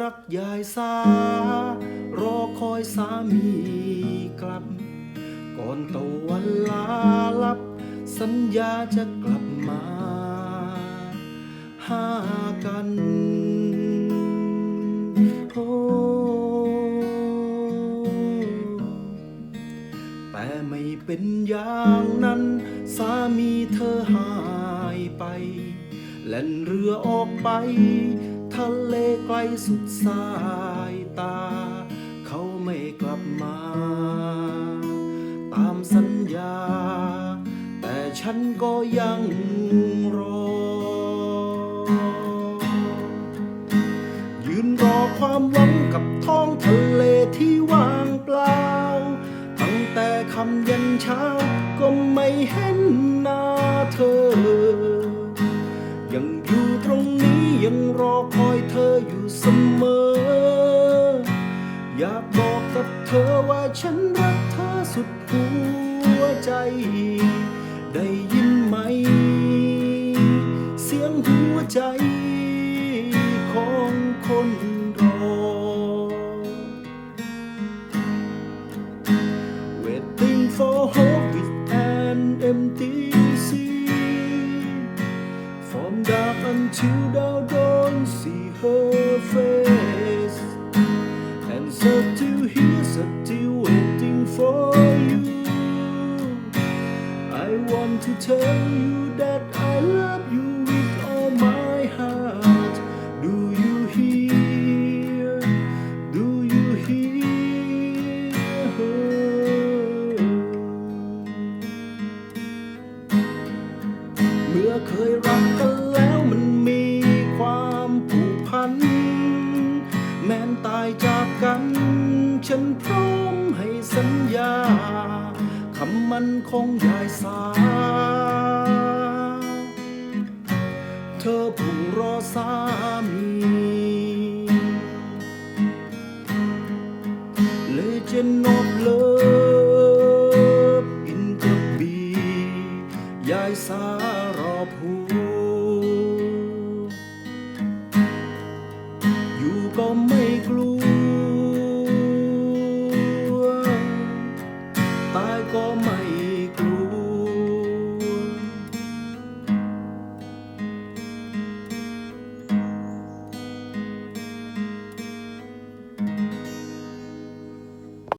รักยายสารอคอยสามีกลับ ก่อนตะวันลาลับ สัญญาจะกลับมาหากันโอ้แต่ไม่เป็นอย่างนั้น สามีเธอหายไปแล่นเรือออกไป ทะเลไกลสุดสายตา เขาไม่กลับมา ตามสัญญา แต่ฉันก็ยังรอ ยืนรอความหวังกับท้องทะเล ธอว่าฉันรักเธอสุดหัวใจ ได้ยินไหม เสียงหัวใจของคนรอ Waiting for hope with an empty sea From dark until thou tell you that I love you with all my heart Do you hear? Do you hear? เมื่อเคยรักกันแล้วมันมีความผูกพัน แม้นตายจากกัน ฉันพร้อมให้สัญญา มันคงยายสา เธอผู้รอสามี เลยจะนอบเลิฟอินกับบี ยายสารอผู้ mãi có mây